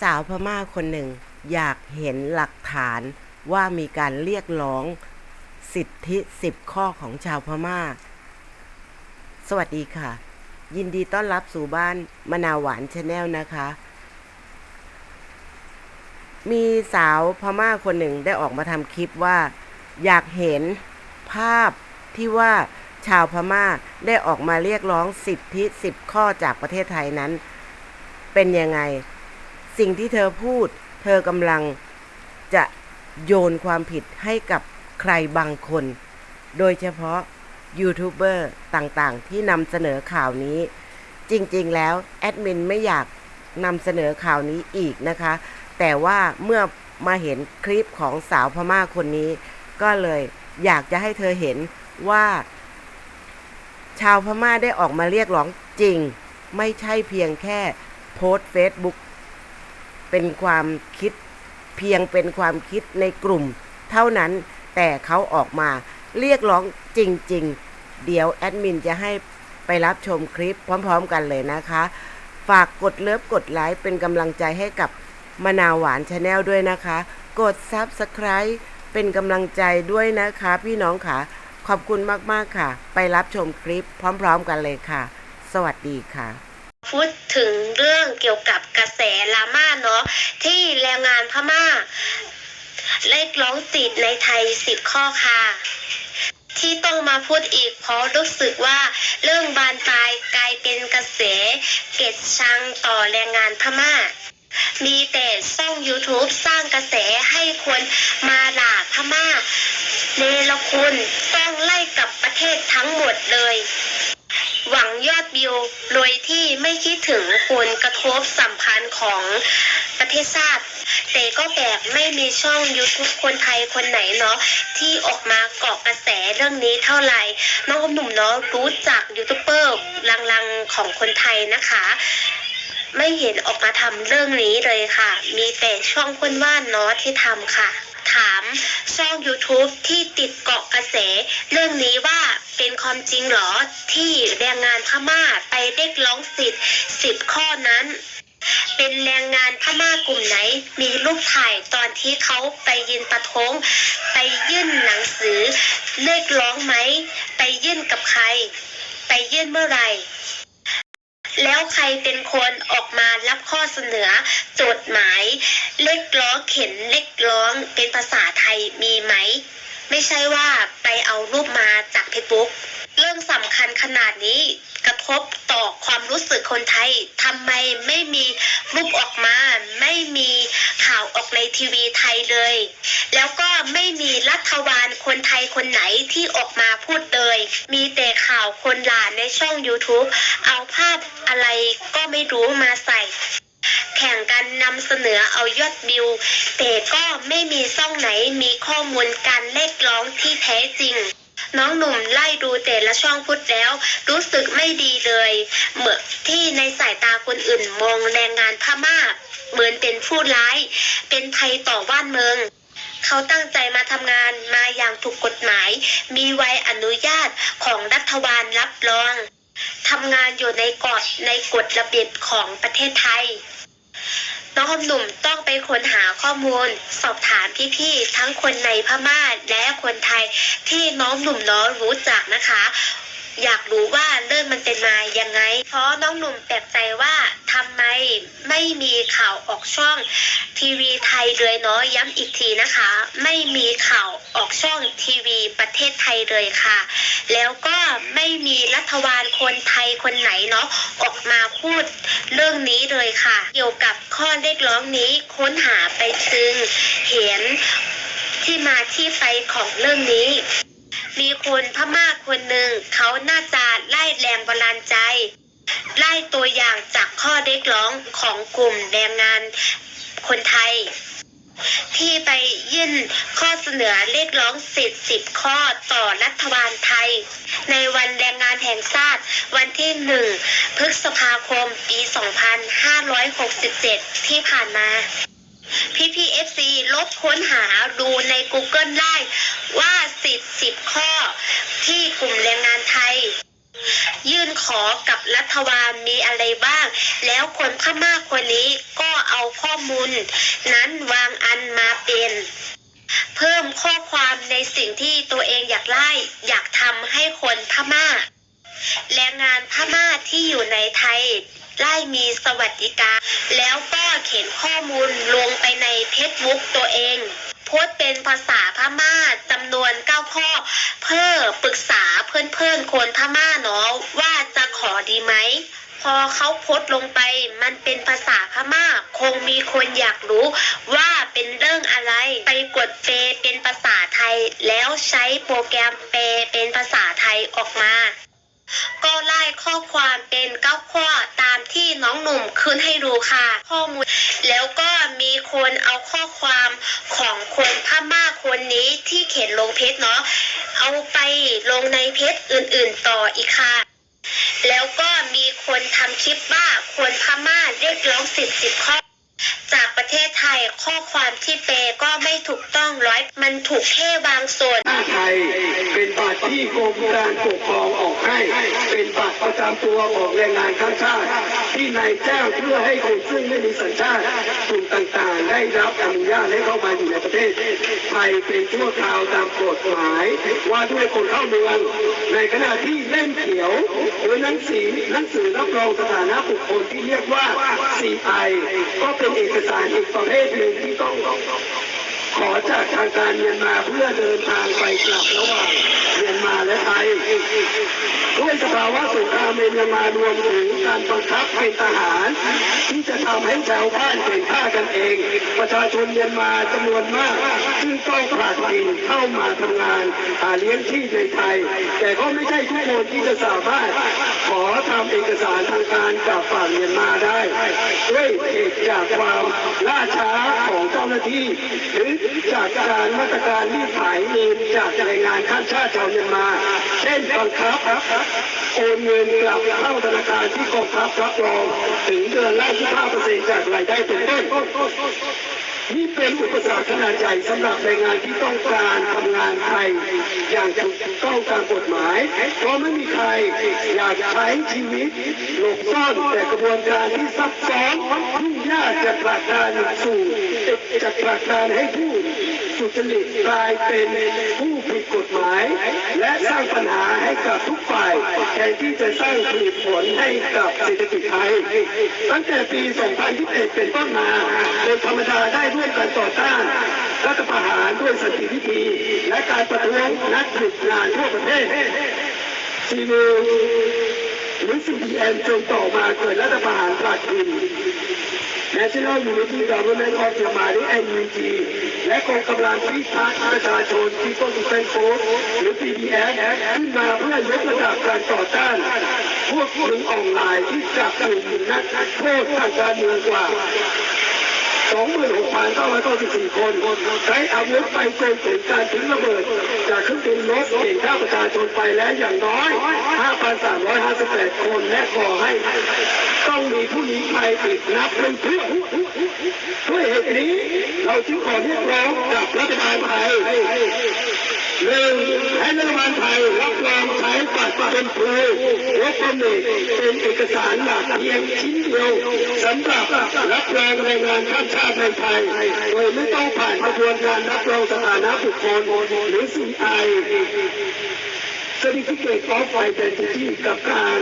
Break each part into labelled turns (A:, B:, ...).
A: สาวพม่าคนหนึ่งอยากเห็นหลักฐานว่ามีการเรียกร้องสิทธิสิบข้อของชาวพม่า สวัสดีค่ะ ยินดีต้อนรับสู่บ้านมะนาวหวานชาแนลนะคะ มีสาวพม่าคนหนึ่งได้ออกมาทำคลิปว่า อยากเห็นภาพที่ว่าชาวพม่าได้ออกมาเรียกร้องสิทธิสิบข้อจากประเทศไทยนั้น เป็นยังไง สิ่งที่เธอพูด เธอกำลังจะโยนความผิดให้กับใครบางคน โดยเฉพาะยูทูบเบอร์ต่างๆ ที่นำเสนอข่าวนี้ จริงๆ แล้ว แอดมินไม่อยากนำเสนอข่าวนี้อีกนะคะ แต่ว่าเมื่อมาเห็นคลิปของสาวพม่าคนนี้ ก็เลยอยากจะให้เธอเห็นว่า ชาวพม่าได้ออกมาเรียกร้องจริง ไม่ใช่เพียงแค่โพสเฟซบุ๊ก เป็นความคิดเพียงเป็นความคิดในกลุ่ม เท่านั้นแต่เขาออกมาเรียกร้องจริง ๆ เดี๋ยวแอดมินจะให้ไปรับชมคลิปพร้อม ๆ กันเลยนะคะ ฝากกดเลิฟกดไลค์เป็นกำลังใจให้กับมะนาวหวานชาแนลด้วยนะคะ กด Subscribe เป็นกำลังใจด้วยนะคะ พี่น้องค่ะ ขอบคุณมาก ๆ ค่ะ ไปรับชมคลิปพร้อม ๆ กันเลยค่ะ สวัสดีค่ะ
B: พูดถึงเรื่องเกี่ยวกับกระแสลาม่าเนาะที่แรงงานพม่าเรียกร้องสิทธิ์ในไทยสิบข้อค่ะ ที่ต้องมาพูดอีกเพราะรู้สึกว่าเรื่องบานปลายกลายเป็นกระแสเกลียดชังต่อแรงงานพม่า มีแต่ช่อง YouTube สร้างกระแสให้คนมาด่าพม่าเนรคุณต้องไล่กับประเทศทั้งหมดเลย หวังยอดวิวโดยที่ไม่คิดถึงผลกระทบสัมพันธ์ของประเทศชาติแต่ก็แบบไม่มีช่อง YouTube คนไทยคนไหนเนาะที่ออกมาเกาะกระแสเรื่องนี้เท่าไหร่น้องหนุ่มเนาะรู้จักยูทูบเบอร์ลังๆของคนไทยนะคะไม่เห็นออกมาทำเรื่องนี้เลยค่ะ มีแต่ช่องคนว่านเนาะที่ทำค่ะามช่อง YouTube ที่ติดเกาะกระแส เรื่องนี้ว่าเป็นความจริงหรอที่แรงงานพม่าไปเรียกร้องสิทธิ์สิบข้อนั้น เป็นแรงงานพม่ากลุ่มไหน มีรูปถ่ายตอนที่เขาไปยืนประท้วงไปยื่นหนังสือเรียกร้องไหม ไปยื่นกับใคร ไปยื่นเมื่อไหร่ แล้วใครเป็นคนออกมารับข้อเสนอจดหมายเรียกร้องเข็นเรียกร้องเป็นภาษาไทยมีไหม ไม่ใช่ว่าไปเอารูปมาจากเฟซบุ๊กเรื่องสำคัญขนาดนี้กระทบต่อความรู้สึกคนไทยทำไมไม่มีรูปออกมา ไม่มีข่าวออกในทีวีไทยเลย แล้วก็ไม่มีรัฐบาลคนไทยคนไหนที่ออกมาพูดเลย มีแต่ข่าวคนหลานในช่อง YouTube เอาภาพอะไรก็ไม่รู้มาใส่ แข่งกันนำเสนอเอายอดวิว แต่ก็ไม่มีช่องไหนมีข้อมูลการเรียกร้องที่แท้จริงน้องหนุ่มไล่ดูแต่ละช่องพุทธแล้ว รู้สึกไม่ดีเลย เหมือนที่ในสายตาคนอื่นมองแรงงานพม่า เหมือนเป็นผู้ร้าย เป็นภัยต่อบ้านเมือง เขาตั้งใจมาทำงานมาอย่างถูกกฎหมาย มีใบอนุญาตของรัฐบาลรับรองทำงานอยู่ในกฎในกฎระเบียบของประเทศไทย น้องหนุ่มต้องไปค้นหาข้อมูล สอบถามพี่ๆทั้งคนในพม่าและคนไทยที่น้องหนุ่มน้องรู้จักนะคะ อยากรู้ว่าเรื่องมันเป็นมายังไง เพราะน้องหนุ่มแปลกใจว่าทำไมไม่มีข่าวออกช่องทีวีไทยเลยเนาะย้ำอีกทีนะคะ ไม่มีข่าวออกช่องทีวีประเทศไทยเลยค่ะ แล้วก็ไม่มีรัฐบาลคนไทยคนไหนเนาะออกมาพูดเรื่องนี้เลยค่ะ เกี่ยวกับข้อเรียกร้องนี้ค้นหาไปจึงเห็นที่มาที่ไปของเรื่องนี้ มีคนพม่าคนหนึ่งเขาน่าจะไล่แรงบันดาลใจ ไล่ตัวอย่างจากข้อเรียกร้องของกลุ่มแรงงานคนไทย ที่ไปยื่นข้อเสนอเรียกร้องสิทธิ์สิบข้อต่อรัฐบาลไทย ในวันแรงงานแห่งชาติวันที่หนึ่งพฤษภาคมปี 2567 ที่ผ่านมาพี่พีเอฟซีลบค้นหาดูใน Google ได้ ว่าสิทธิ์สิบข้อที่กลุ่มแรงงานไทย ยื่นขอกับรัฐบาลมีอะไรบ้าง แล้วคนพม่าคนนี้ก็เอาข้อมูล นั้นวางอันมาเป็น เพิ่มข้อความในสิ่งที่ตัวเองอยากไล่อยากทำให้คนพม่าแรงงานพม่าที่อยู่ในไทยไล่มีสวัสดิการ แล้วก็เขียนข้อมูลลงไปในเฟซบุ๊กตัวเอง โพสเป็นภาษาพม่าจำนวนเก้าข้อ เพื่อปรึกษาเพื่อนๆคนพม่าเนาะว่าจะขอดีไหม พอเขาโพสลงไปมันเป็นภาษาพม่า คงมีคนอยากรู้ว่าเป็นเรื่องอะไร ไปกดเปเป็นภาษาไทย แล้วใช้โปรแกรมเปเป็นภาษาไทยออกมา ก็ไล่ข้อความเป็นเก้าข้อ หนุ่มขึ้นให้ดูค่ะ ข้อมูล แล้วก็มีคนเอาข้อความของคนพม่าคนนี้ที่เขียนลงเพจเนาะเอาไปลงในเพจอื่นๆต่ออีกค่ะ แล้วก็มีคนทำคลิปว่าคนพม่าเรียกร้องสิทธิ์สิบข้อ จากประเทศไทยข้อความที่เปก็ไม่ถูก องร้อยมันถูกแค่บางส่วน
C: หน้าไทยเป็นบัตรที่กรมการปกครองออกให้ เป็นบัตรประจำตัวของแรงงานข้ามชาติ ที่นายจ้างเพื่อให้คนซึ่งไม่มีสัญชาติกลุ่มต่างๆ ได้รับอนุญาตให้เข้ามาอยู่ในประเทศไทยเป็นชั่วคราวตามกฎหมาย ว่าด้วยคนเข้าเมืองในขณะที่เล่มเขียวหรือหนังสือหนังสือรับรองสถานะบุคคลที่เรียกว่า CI ก็เป็นเอกสารอีกประเภทหนึ่งที่ต้อง ขอจากทางการเมียนมาเพื่อเดินทางไปกลับระหว่างเมียนมาและไทยด้วยสภาวะสงครามในเมียนมารวมถึงการบังคับเป็นทหาร ที่จะทำให้ชาวบ้านเก่งฆ่ากันเอง ประชาชนเมียนมาจำนวนมาก ซึ่งต้องผลัดถิ่นเข้ามาทำงานหาเลี้ยงชีพในไทย แต่ก็ไม่ใช่ทุกคนที่จะสามารถขอทำเอกสารทางการกับฝั่งเมียนมาได้ ด้วยเหตุจากความล่าช้าของเจ้าหน้าที่หรือจากการมาตรการที่ขายเงินจากแรงงานข้ามชาติชาวเมียนมา เช่นบังคับโอนเงินกลับเข้าธนาคารที่กองทัพรับรองถึงเดือนละ15%จากรายได้เป็นต้นนี่เป็นอุปสรรคขนาดใหญ่สำหรับแรงงานที่ต้องการทำงานไทย อย่างถูกต้องตามกฎหมาย เพราะไม่มีใครอยากใช้ชีวิตหลบซ่อนแต่กระบวนการที่ซับซ้อนยุ่งยากจะผลักดันสู่ จะผลักดันให้ผู้สุจริตกลายเป็นผู้ผิดกฎหมาย และสร้างปัญหาให้กับทุกฝ่ายแทนที่จะสร้างผลผลให้กับเศรษฐกิจไทย ตั้งแต่ปี 2021 เป็นต้นมาโดยธรรมดาได้ร่วมกันต่อต้านรัฐประหารด้วยสันติวิธี และการประท้วงนักหยุดงานทั่วประเทศซีนูหรือ CPN จนต่อมาเกิดรัฐประหารผลัดถิ่น National Unity Government of Myanmar หรือ NUG และกองกำลังพิทักษ์ประชาชน People Defense Force หรือ PDF ขึ้นมาเพื่อยกระดับการต่อต้าน พวกมึงออนไลน์ที่จับกลุ่มนักโทษทางการเมืองกว่า 26,994 คน ใช้อาวุธไปจนถึงการทิ้งระเบิด จากเครื่องบินรบเก่งฆ่าประชาชนไปแล้วอย่างน้อย 5,358 คนและขอให้ ต้องมีผู้หนีภัยติดนับเป็นเพื่อนด้วยเหตุนี้ เราจึงขอเรียกร้องกับรัฐบาลไทย หนึ่งให้รัฐบาลไทยรับรองใช้บัตรเป็นครูรถเป็นเอกเป็นเอกสารหลักเพียงชิ้นเดียวสำหรับรับรองแรงงานข้ามชาติในไทย โดยไม่ต้องผ่านกระบวนการรับรองสถานะบุคคลหรือ CI Certificate of Identity กับการ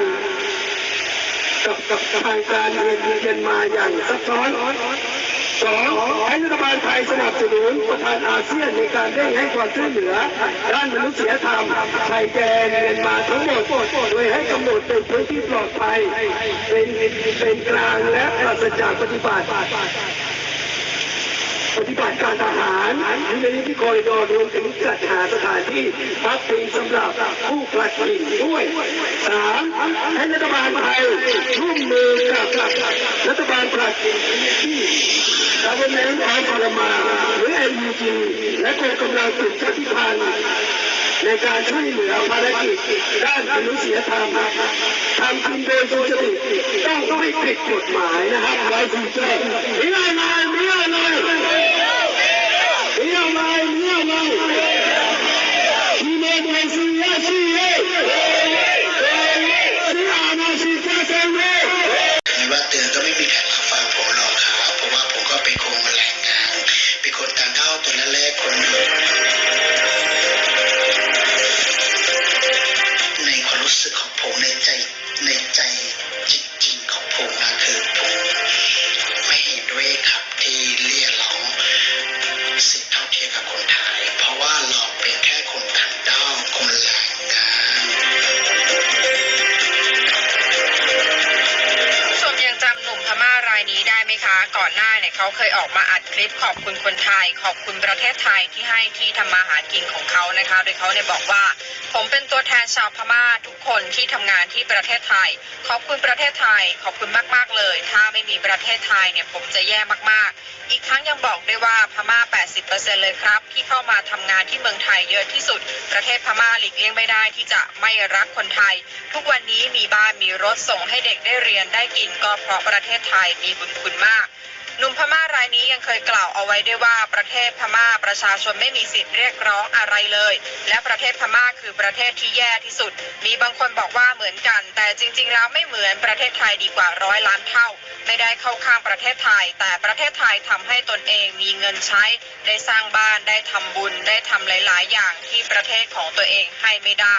C: กับกับทางการเมืองเมียนมาอย่างซับซ้อน สองให้รัฐบาลไทยสนับสนุนประธานอาเซียนในการเร่งให้ความช่วยเหลือ ด้านมนุษยธรรมชายแดนเมียนมาทั้งหมดโดยให้กำหนดเป็นพื้นที่ปลอดภัย เป็นเป็นกลางและปราศจากปฏิบัติปฏิบัติการทหารอยู่ในที่คอยดอรวมถึงจัดหาสถานที่พักพิงสำหรับผู้ผลัดถิ่นด้วยสาม ให้รัฐบาลไทยร่วมมือกับรัฐบาลผลัดถิ่นที่ Government of Panama หรือ NUG และกองกำลังสุดชาติพันธ์ในการช่วยเหลือภารกิจด้านมนุษยธรรมทำกินโดยสุจริตต้องไม่ผิดกฎหมายนะครับไว้คุณเจ้ามีอะไร
D: เขาเคยออกมาอัดคลิปขอบคุณคนไทย ขอบคุณประเทศไทยที่ให้ที่ทำมาหากินของเขานะคะ โดยเขาเนี่ยบอกว่า ผมเป็นตัวแทนชาวพม่าทุกคนที่ทำงานที่ประเทศไทย ขอบคุณประเทศไทย ขอบคุณมากๆเลย ถ้าไม่มีประเทศไทยเนี่ยผมจะแย่มากๆ อีกทั้งยังบอกด้วยว่าพม่า 80%เลยครับ ที่เข้ามาทำงานที่เมืองไทยเยอะที่สุด ประเทศพม่าหลีกเลี่ยงไม่ได้ที่จะไม่รักคนไทย ทุกวันนี้มีบ้านมีรถส่งให้เด็กได้เรียนได้กินก็เพราะประเทศไทยมีบุญคุณมาก หนุ่มพม่ารายนี้ยังเคยกล่าวเอาไว้ด้วยว่าประเทศพม่าประชาชนไม่มีสิทธิ์เรียกร้องอะไรเลย และประเทศพม่าคือประเทศที่แย่ที่สุด มีบางคนบอกว่าเหมือนกัน แต่จริง ๆ แล้วไม่เหมือนประเทศไทยดีกว่าร้อยล้านเท่า ไม่ได้เข้าข้างประเทศไทย แต่ประเทศไทยทำให้ตนเองมีเงินใช้ ได้สร้างบ้านได้ทำบุญได้ทำหลาย ๆ อย่างที่ประเทศของตัวเองให้ไม่ได้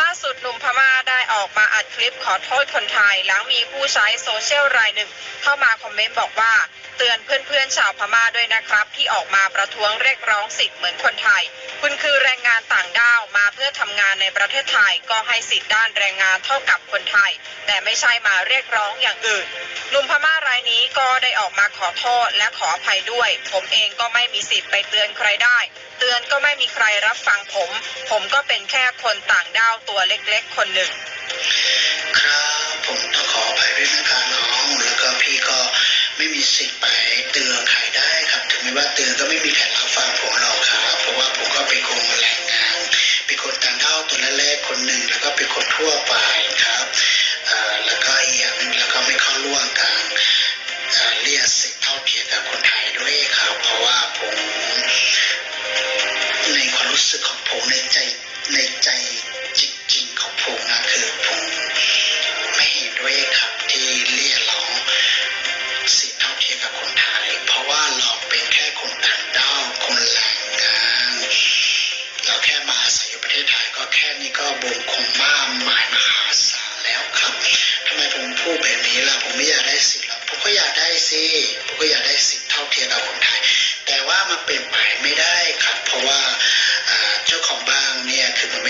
D: ล่าสุดหนุ่มพม่าได้ออกมาอัดคลิปขอโทษคนไทย หลังมีผู้ใช้โซเชียลรายหนึ่ง เข้ามาคอมเมนต์บอกว่า เตือนเพื่อนๆชาวพม่าด้วยนะครับ ที่ออกมาประท้วงเรียกร้องสิทธิ์เหมือนคนไทย คุณคือแรงงานต่างด้าวมาเพื่อทำงานในประเทศไทยก็ให้สิทธิ์ด้านแรงงานเท่ากับคนไทย แต่ไม่ใช่มาเรียกร้องอย่างอื่นหนุ่มพม่ารายนี้ก็ได้ออกมาขอโทษและขออภัยด้วย ผมเองก็ไม่มีสิทธิ์ไปเตือนใครได้ เตือนก็ไม่มีใครรับฟังผม ผมก็เป็นแค่คนต่างด้าวตัวเล็กๆ คนหนึ่ง
E: ครับผมต้องขออภัยด้วยนะครับน้องแล้วก็พี่ก็ไม่มีสิทธิ์ไปเตือนใครได้ครับ ถึงแม้ว่าเตือนก็ไม่มีใครรับฟังผมหรอกครับ เพราะว่าผมก็เป็นคนแรงงานเป็นคนต่างด้าวตัวแรกๆคนหนึ่งแล้วก็เป็นคนทั่วไปครับแล้วก็อีกอย่างนึงแล้วก็ไม่เข้าร่วมการเอ่อเรียกสิทธิ์เท่าเทียมกับคนไทยด้วยครับ เพราะว่าผมในความรู้สึกของผมในใจ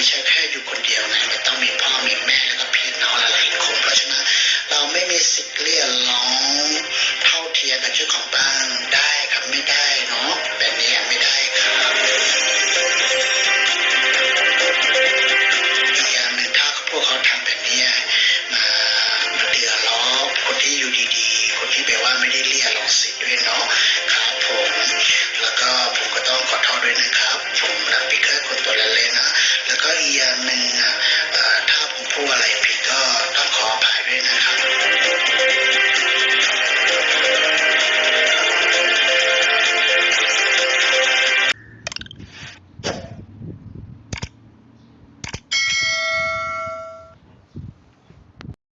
E: ใช่แค่อยู่คนเดียวนะมับ